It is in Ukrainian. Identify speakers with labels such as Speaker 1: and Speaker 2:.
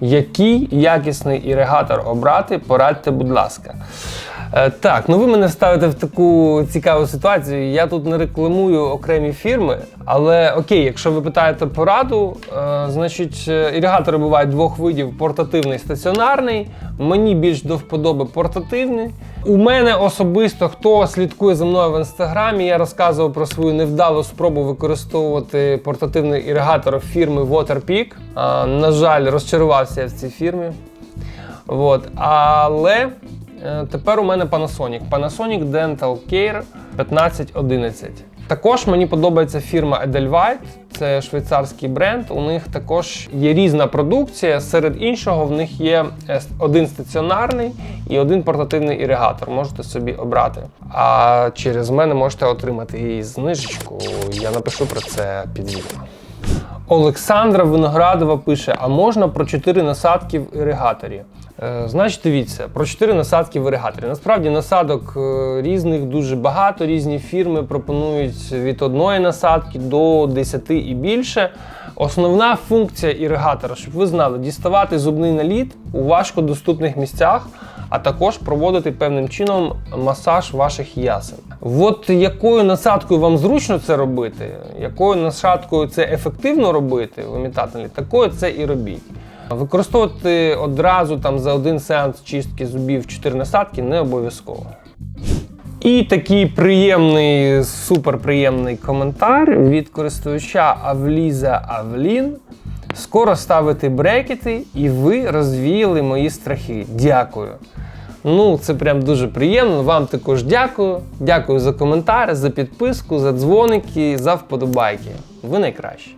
Speaker 1: Який якісний іригатор обрати, порадьте, будь ласка. Е, Так, ну ви мене ставите в таку цікаву ситуацію. Я тут не рекламую окремі фірми, але окей, якщо ви питаєте пораду, е, значить е, іригатори бувають двох видів: портативний стаціонарний. Мені більш до вподоби портативний. У мене особисто, хто слідкує за мною в інстаграмі, я розказував про свою невдалу спробу використовувати портативний іригатор фірми Waterpik. А, на жаль, розчарувався я в цій фірмі. От. Але тепер у мене Panasonic. Panasonic Dental Care 1511. Також мені подобається фірма Edelweiss, це швейцарський бренд. У них також є різна продукція. Серед іншого, в них є е, один стаціонарний і один портативний іригатор. Можете собі обрати. А через мене можете отримати і знижечку. Я напишу про це під відео. Олександра Виноградова пише: а можна про 4 насадки в іригаторі? Е, значить, дивіться, про 4 насадки в іригаторі. Насправді насадок е, різних дуже багато. Різні фірми пропонують від одної насадки до 10 і більше. Основна функція іригатора, щоб ви знали, діставати зубний наліт у важкодоступних місцях, а також проводити певним чином масаж ваших ясен. От якою насадкою вам зручно це робити, якою насадкою це ефективно робити, вимітати такою це і робіть. Використовувати одразу там за один сеанс чистки зубів 4 насадки не обов'язково. І такий приємний, суперприємний коментар від користувача Авліза Авлін. Скоро ставити брекети, і ви розвіяли мої страхи. Дякую. Ну, це прям дуже приємно. Вам також дякую. Дякую за коментар, за підписку, за дзвоники, за вподобайки. Ви найкращі.